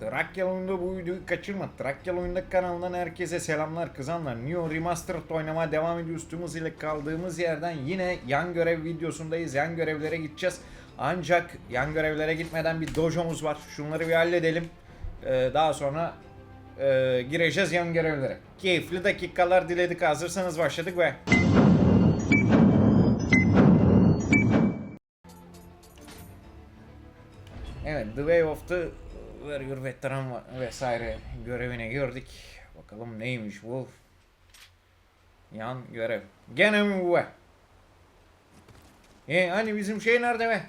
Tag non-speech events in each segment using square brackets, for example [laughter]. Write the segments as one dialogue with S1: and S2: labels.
S1: Trakya oyunda bu videoyu kaçırma. Trakya oyunda kanalından herkese selamlar kızanlar. Neo Remastered oynamaya devam ediyoruz. Tüm hızıyla kaldığımız yerden yine yan görev videosundayız. Yan görevlere gideceğiz. Ancak yan görevlere gitmeden bir dojomuz var. Şunları bir halledelim. Ee, daha sonra e, gireceğiz yan görevlere. Keyifli dakikalar diledik. Hazırsanız başladık ve... Evet, The Way of the Warrior Veteran vesaire görevine gördük. Bakalım neymiş bu? Yan görev. Gene mi bu be? E hani bizim şey nerede be?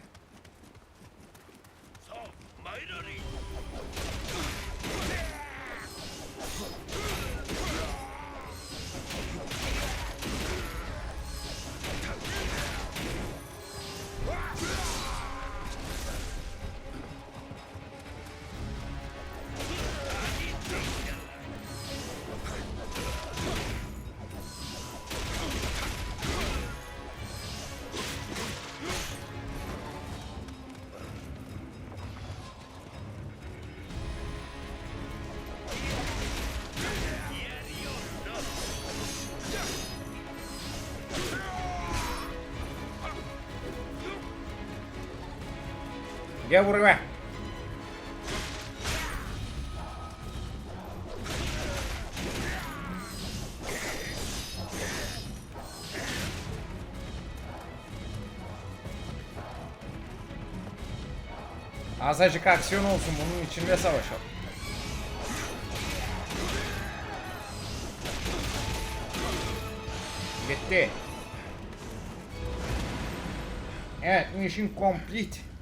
S1: Gel buraya. Azıcık aksiyon olsun bunun içinde savaşalım. Gitti. Evet, mission complete.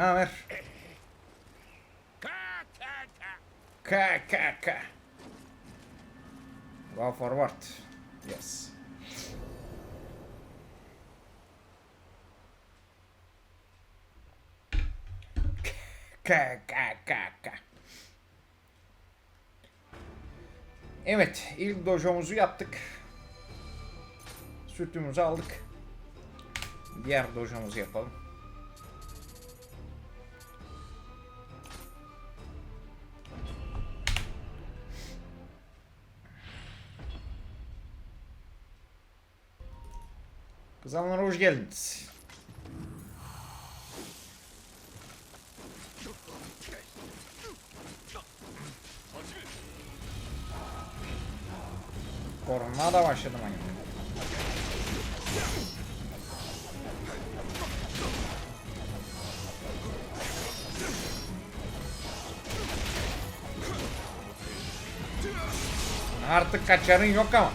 S1: Ne haber? Ka ka ka. Go forward. Yes. Ka ka ka ka. Evet, ilk dojomuzu yaptık. Sütümüzü aldık. Diğer dojomuzu yapalım. Kızanlar hoş geldiniz. Korona da başladım hani. Artık kaçarın yok ama.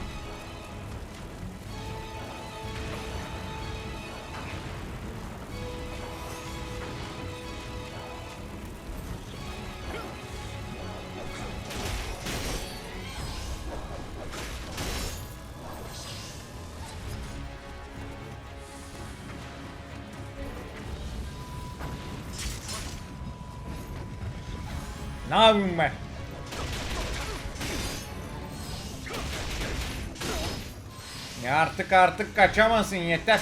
S1: Ya artık artık kaçamazsın yeter.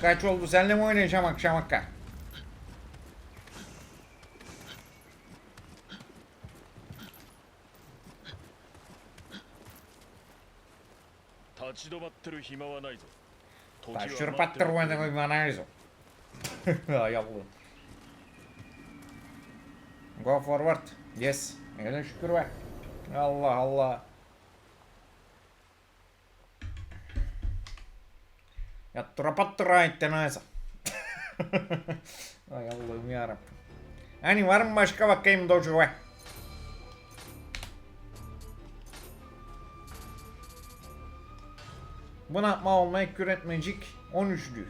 S1: Kaç oldu senle mi oynayacağım akşam
S2: akka? Taşır
S1: battır bana bir manayzo. Yavrum. Go forward. Yes. Elin şükür var. Allah Allah. Yattıra pattıra etti neyse. Ay Allah'ım yarabbim. Hani var mı başka bakayım dojo be? Buna yapma olmaya Current Magic 13'lü.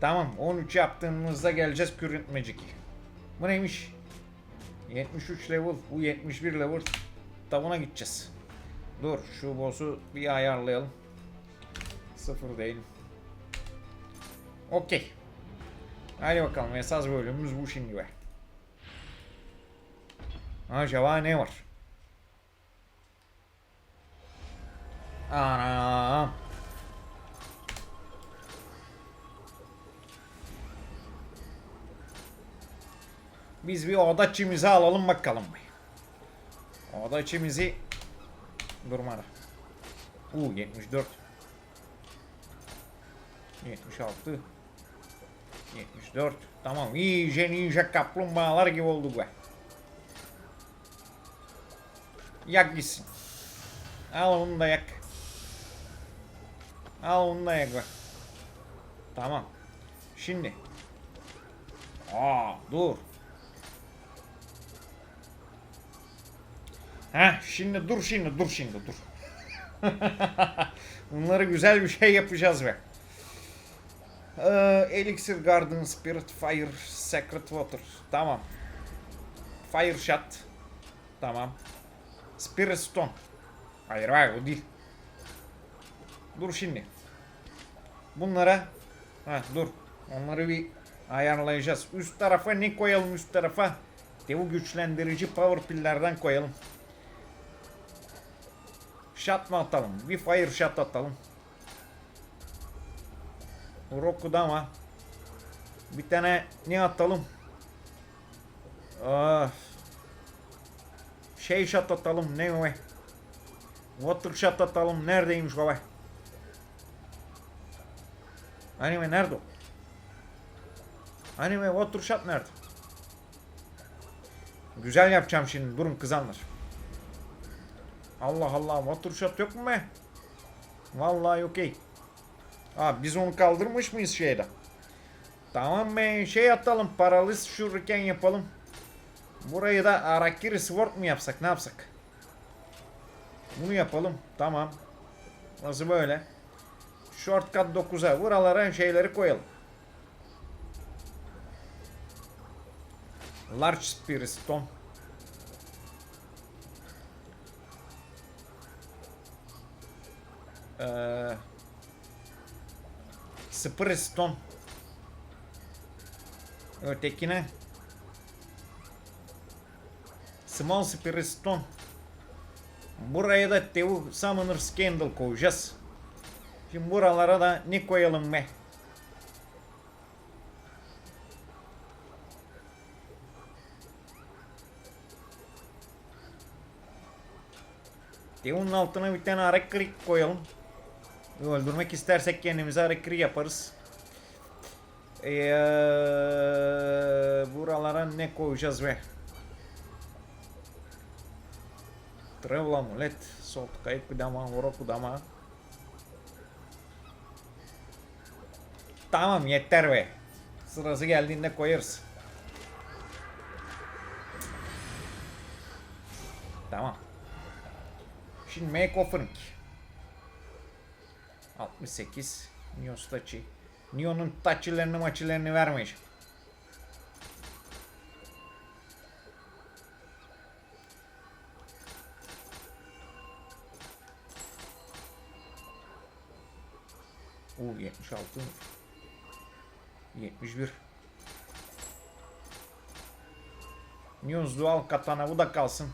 S1: Tamam 13 yaptığımızda geleceğiz Current Magic. Bu neymiş? 73 level, bu 71 level. Tavuna gideceğiz. Dur şu boss'u bir ayarlayalım. Sıfır değil. Okey. Hadi bakalım esas bölümümüz bu şimdi be. Acaba ne var? Anam. Biz bir odaçimizi alalım bakalım. Odaçimizi durmadı. U 74 76 74 Tamam iyice ninja kaplumbağalar gibi olduk be. Yak gitsin. Al onu da yak. Al onu da yak be. Tamam. Şimdi. Aa dur. Heh şimdi dur şimdi dur şimdi dur. [laughs] Bunları güzel bir şey yapacağız be. Ee, Elixir Garden Spirit Fire Sacred Water. Tamam. Fire Shot. Tamam. Spirit Stone. Hayır hayır o değil. Dur şimdi. Bunlara ha dur. Onları bir ayarlayacağız. Üst tarafa ne koyalım üst tarafa? Devu güçlendirici power pillerden koyalım. Shot mı atalım? Bir fire shot atalım. Roku'da ama bir tane ne atalım? Aa, şey shot atalım. Ne be? Water shot atalım. Neredeymiş be? Anime nerede o? Anime water shot nerede? Güzel yapacağım şimdi. Durun kızanlar. Allah Allah water shot yok mu be? Vallahi okey. Abi biz onu kaldırmış mıyız şeyde? Tamam be şey atalım paraliz şurken yapalım. Burayı da Arakiri Sword mu yapsak ne yapsak? Bunu yapalım tamam. Nasıl böyle? Shortcut 9'a buralara şeyleri koyalım. Large Spirit Stone. Ee, Spirit Stone. Ötekine Small Spirit Stone. Buraya da Tevu Summoner Scandal koyacağız. Şimdi buralara da ne koyalım be? Tevu'nun altına bir tane Arakiri koyalım. Öldürmek istersek kendimize Arakiri yaparız. Ee, buralara ne koyacağız be? Travel amulet, salt kayıp kudama, horo kudama. Tamam yeter be. Sırası geldiğinde koyarız. Tamam. Şimdi make offering. 68. Neo Stachi. Neo'nun taçilerini maçilerini vermeyeceğim. Oo 76. 71. News Dual Katana bu da kalsın.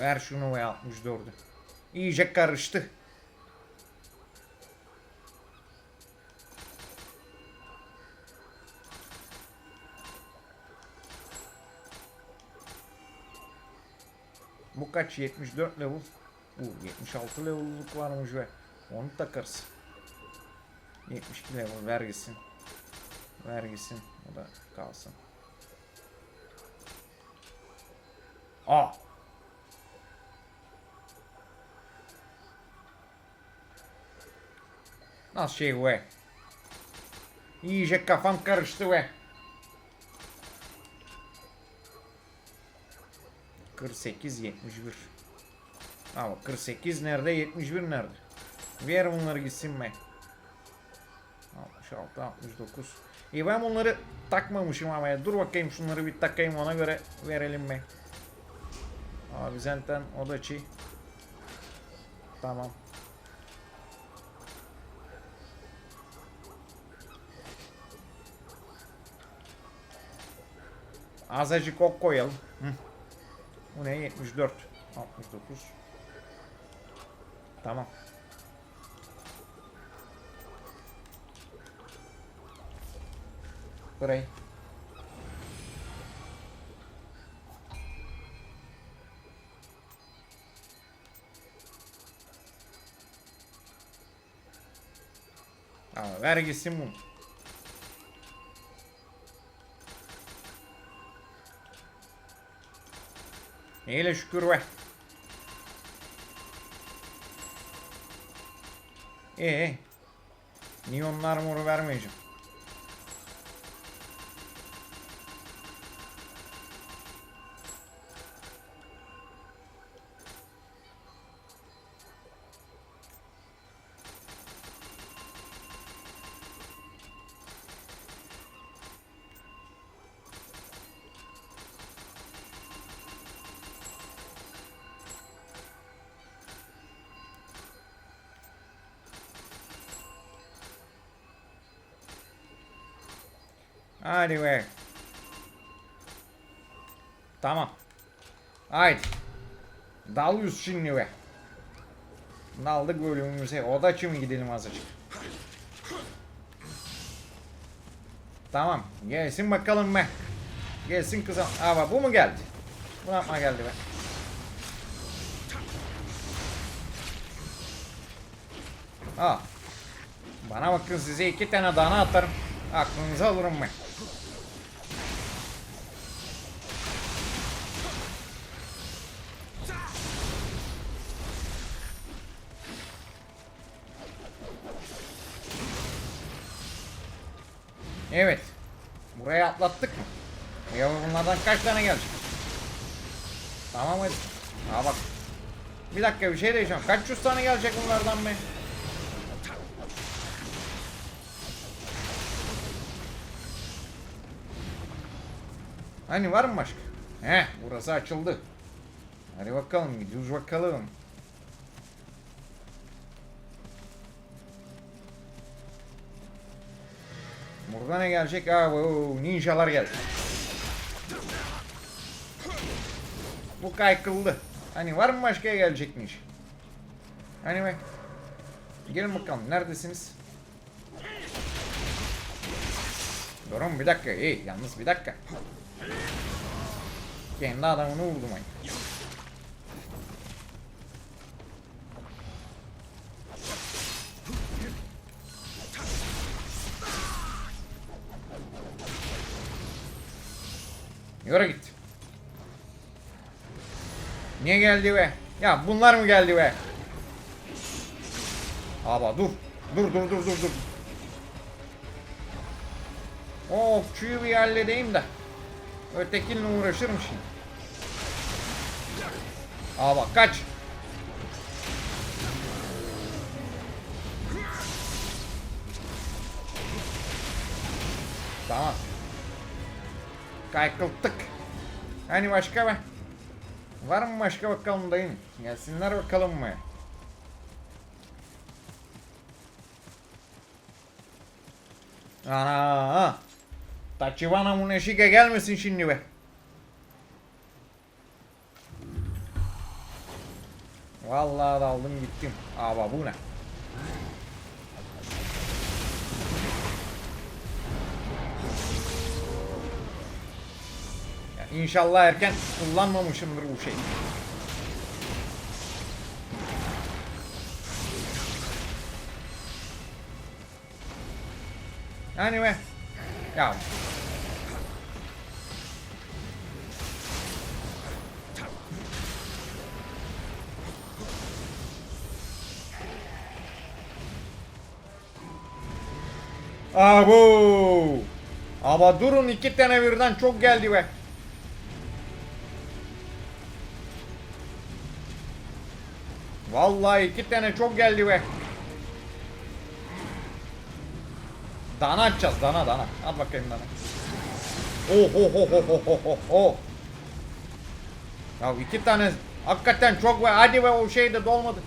S1: Ver şunu ve 64'ü. İyice karıştı. Bu kaç? 74 level. Bu 76 level'lık varmış ve onu takarız. 72 level ver gitsin. Ver gitsin. O da kalsın. Aa. Nasıl şey ve? İyice kafam karıştı ve. 48 71. Ama 48 nerede 71 nerede? Ver bunları gitsin be. 66 69. İyi ben bunları takmamışım ama ya. Dur bakayım şunları bir takayım ona göre verelim be. Abi zaten o da çiğ. Tamam. Azıcık ok koyalım. Hı. Bu ne? 74. 69. Tamam. Burayı. Aa, vergisi mum. Neyle şükür be. Ee, Neonlar moru vermeyeceğim. Hadi be. Tamam. Haydi. Dalıyoruz şimdi be. Daldık bölümümüze. Odaçı mı gidelim azıcık? Tamam. Gelsin bakalım be. Gelsin kızım. Aa bu mu geldi? Bu yapma geldi be? Aa. Bana bakın size iki tane dana atarım. Aklınıza alırım ben. Evet. Buraya atlattık? Ya bunlardan kaç tane gelecek? Tamam hadi. Aa bak. Bir dakika bir şey diyeceğim. Kaç yüz tane gelecek bunlardan be? Hani var mı başka? Heh burası açıldı. Hadi bakalım gidiyoruz bakalım. Burada ne gelecek? Aa bu ninjalar geldi. Bu kaykıldı. Hani var mı başka gelecek ninja? Hani be. Gelin bakalım neredesiniz? Durun bir dakika. Hey yalnız bir dakika. Kendi adamını vurdum ay. Yürü git. Niye geldi be? Ya bunlar mı geldi be? Aba dur. Dur dur dur dur dur. O okçuyu bir halledeyim de. Ötekinle uğraşırım şimdi. Aa kaç. Tamam. Kaykılttık. Hani başka be? Var mı başka bakalım dayın? Gelsinler bakalım mı? Ana! Tachibana Muneşike gelmesin şimdi be. Vallahi daldım gittim. Aba bu ne? İnşallah erken kullanmamışımdır bu şeyi. Yani be. Ya Abo! Ama durun iki tane birden çok geldi be. Vallahi iki tane çok geldi be. Dana atacağız dana dana. At bakayım dana. Oh oh oh oh oh. Ya iki tane hakikaten çok be. Hadi be o şey de dolmadı.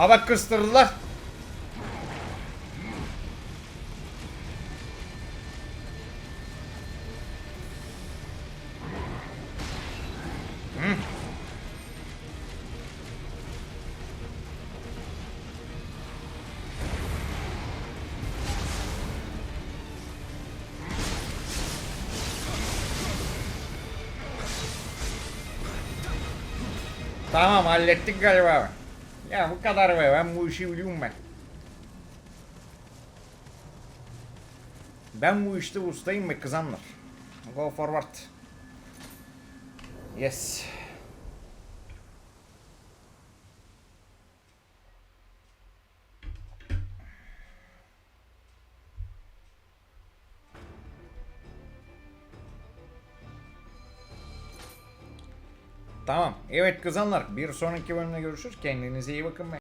S1: Aa bak kıstırdılar. Hı. Tamam hallettik galiba. Ya bu kadar be ben bu işi biliyorum ben. Ben bu işte ustayım be kızanlar. Go forward. Yes. Evet kızanlar bir sonraki bölümde görüşürüz. Kendinize iyi bakın be.